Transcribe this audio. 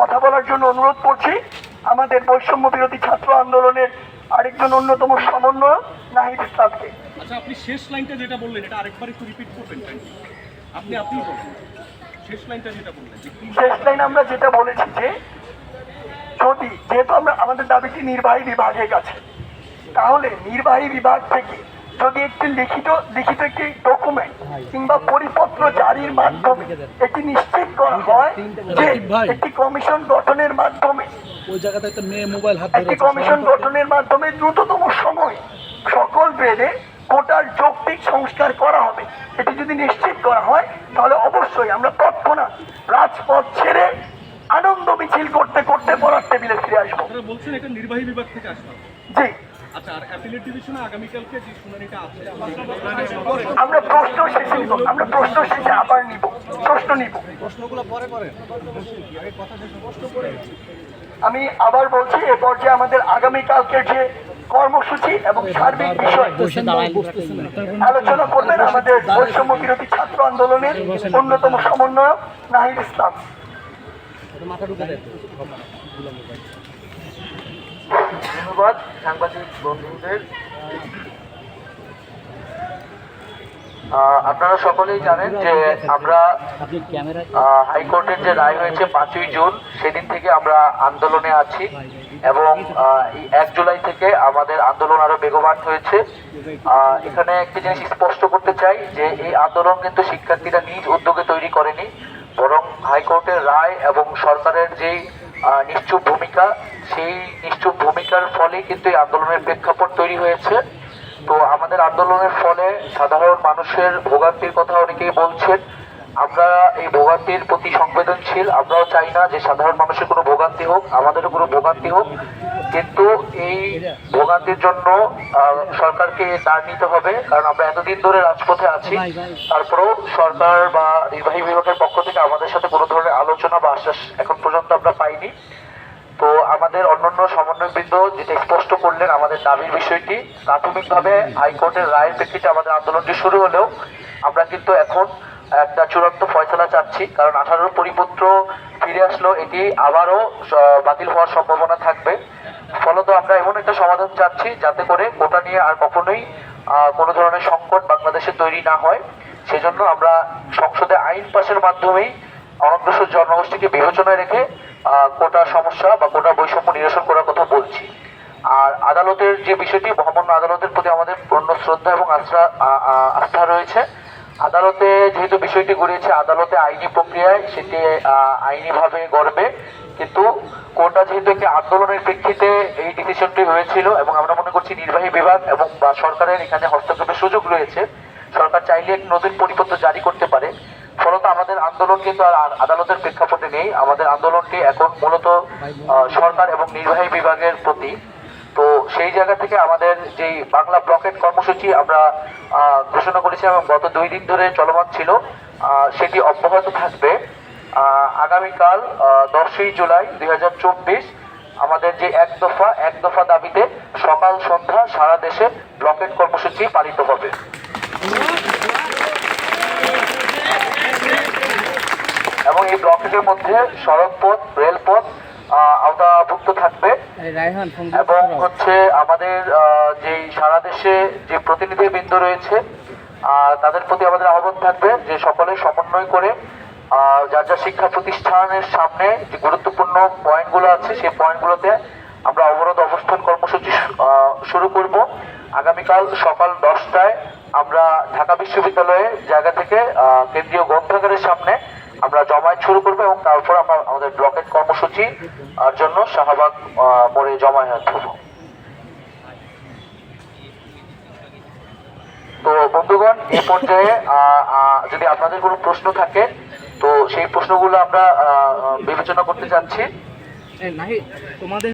কথা বলার জন্য অনুরোধ করছি। আমাদের বৈষম্য বিরোধী ছাত্র আন্দোলনের আরেকজন অন্যতম সমন্বয় নাহিদ ইসলামকে। আচ্ছা আপনি শেষ লাইনটা যেটা বললেন এটা আরেকবার একটু রিপিট করবেন আপনি আপনি শেষ লাইনটা যেটা বললেন শেষ লাইন আমরা যেটা বলেছি যে যদি যেহেতু আমরা আমাদের দাবিটি নির্বাহী বিভাগের কাছে তাহলে নির্বাহী বিভাগ থেকে যদি একটি লিখিত লিখিত একটি ডকুমেন্ট কিংবা পরিপত্র জারির মাধ্যমে এটি নিশ্চিত করা হয় যে একটি কমিশন গঠনের মাধ্যমে ওই জায়গাতে একটা মেয়ে মোবাইল হাত একটি কমিশন গঠনের মাধ্যমে দ্রুততম সময়ে সকল গ্রেডে কোটার যৌক্তিক সংস্কার করা হবে। এটি যদি নিশ্চিত করা হয় তাহলে অবশ্যই আমরা তৎক্ষণাৎ রাজপথ ছেড়ে আনন্দ মিছিল করতে করতে পড়ার টেবিলে ফিরে আসব। বলছেন এটা নির্বাহী বিভাগ থেকে জি। আচ্ছা আমরা প্রশ্ন শেষে নিব আমরা প্রশ্ন শেষে আবার নিব প্রশ্ন নিব। প্রশ্নগুলো পরে করেন আমি আবার বলছি এ পর্যায়ে আমাদের আগামীকালকের যে কর্মসূচি এবং সার্বিক বিষয় আলোচনা করবেন আমাদের বৈষম্য বিরোধী ছাত্র আন্দোলনের অন্যতম সমন্বয়ক নাহিদ ইসলাম। মাথা ঢুকে দেয়। ধন্যবাদ সাংবাদিক বন্ধুদের। আপনারা সকলেই জানেন যে আমরা হাইকোর্টের যে রায় হয়েছে পাঁচই জুন, সেদিন থেকে আমরা আন্দোলনে আছি এবং এক জুলাই থেকে আমাদের আন্দোলন আরও বেগবান হয়েছে। এখানে একটি জিনিস স্পষ্ট করতে চাই যে এই আন্দোলন কিন্তু শিক্ষার্থীরা নিজ উদ্যোগে তৈরি করেনি, বরং হাইকোর্টের রায় এবং সরকারের যেই নিশ্চুপ ভূমিকা। সেই নিশ্চুপ ভূমিকার ফলে কিন্তু এই আন্দোলনের প্রেক্ষাপট তৈরি হয়েছে। তো আমাদের আন্দোলনের ফলে সাধারণ মানুষের ভোগান্তির কথা অনেকেই বলছেন। আমরা এই ভোগান্তির প্রতি সংবেদনশীল, আমরাও চাই না যে সাধারণ মানুষের কোনো ভোগান্তি হোক, আমাদেরও কোনো ভোগান্তি হোক। কিন্তু এই ভোগান্তির জন্য সরকারকে দাঁড় নিতে হবে, কারণ আমরা এতদিন ধরে রাজপথে আছি। তারপরেও সরকার বা নির্বাহী বিভাগের পক্ষ থেকে আমাদের সাথে কোনো ধরনের আলোচনা বা আশ্বাস এখন পর্যন্ত আমরা পাইনি। তো আমাদের অন্যান্য সমন্বয়বৃন্দ যেটা স্পষ্ট করলেন আমাদের দাবির বিষয়টি, প্রাথমিকভাবে হাইকোর্টের রায়ের প্রেক্ষিতে আমাদের আন্দোলনটি শুরু হলেও আমরা কিন্তু এখন একটা চূড়ান্ত ফয়সলা চাচ্ছি, কারণ আঠারোর পরিপত্র ফিরে আসলো, এটি আবারও বাতিল হওয়ার সম্ভাবনা থাকবে। ফলত আমরা এমন একটা সমাধান চাচ্ছি, যাতে করে কোটা নিয়ে আর কখনোই কোনো ধরনের সংকট বাংলাদেশে তৈরি না হয়। সেজন্য আমরা সংসদে আইন পাশের মাধ্যমেই অনগ্রসর জনগোষ্ঠীকে বিবেচনায় রেখে কোটা সমস্যা বা কোটা বৈষম্য নিরসন করার কথা বলছি। আর আদালতের যে বিষয়টি, মহামান্য আদালতের প্রতি আমাদের পূর্ণ শ্রদ্ধা এবং আস্থা আস্থা রয়েছে আদালতে যেহেতু বিষয়টি গড়িয়েছে আদালতে আইনি প্রক্রিয়ায় সেটি আইনিভাবে গড়বে। কিন্তু কোনটা যেহেতু একটি আন্দোলনের প্রেক্ষিতে এই ডিসিশনটি হয়েছিল এবং আমরা মনে করছি নির্বাহী বিভাগ এবং বা সরকারের এখানে হস্তক্ষেপের সুযোগ রয়েছে, সরকার চাইলে একটি নতুন পরিপত্র জারি করতে পারে। ফলত আমাদের আন্দোলন কিন্তু আর আদালতের প্রেক্ষাপটে নেই। আমাদের আন্দোলনটি এখন মূলত সরকার এবং নির্বাহী বিভাগের প্রতি তো সেই জায়গা থেকে আমাদের যেই বাংলা ব্লকেট কর্মসূচি আমরা ঘোষণা করেছি এবং গত দুই দিন ধরে চলমান ছিল সেটি অব্যাহত থাকবে। আগামীকাল দশই জুলাই দুই হাজার চব্বিশ আমাদের যে এক দফা এক দফা দাবিতে সকাল সন্ধ্যা সারা দেশে ব্লকেট কর্মসূচি পালিত হবে। এবং এই ব্লকেটের মধ্যে সড়কপথ, রেলপথ আওতাভুক্ত থাকবে। এবং হচ্ছে আমাদের যে সারা দেশে যে প্রতিনিধিবৃন্দ রয়েছে তাদের প্রতি আমাদের আহ্বান থাকবে যে সকলে সমন্বয় করে যার যার শিক্ষা প্রতিষ্ঠানের সামনে যে গুরুত্বপূর্ণ পয়েন্টগুলো আছে সেই পয়েন্টগুলোতে আমরা অবরোধ অবস্থান কর্মসূচি শুরু করব। আগামীকাল সকাল দশটায় আমরা ঢাকা বিশ্ববিদ্যালয়ে জায়গা থেকে আহ, কেন্দ্রীয় গ্রন্থাগারের সামনে আমরা জমায়েত শুরু করব এবং তারপর আমরা আমাদের ব্লকের কর্মসূচি আর জন্য শাহবাগ মোড়ে জমায়েত হব। তো বন্ধুগণ এই পর্যায়ে যদি আপনাদের কোনো প্রশ্ন থাকে, তো সেই প্রশ্নগুলো আমরা বিবেচনা করতে চাচ্ছি তোমাদের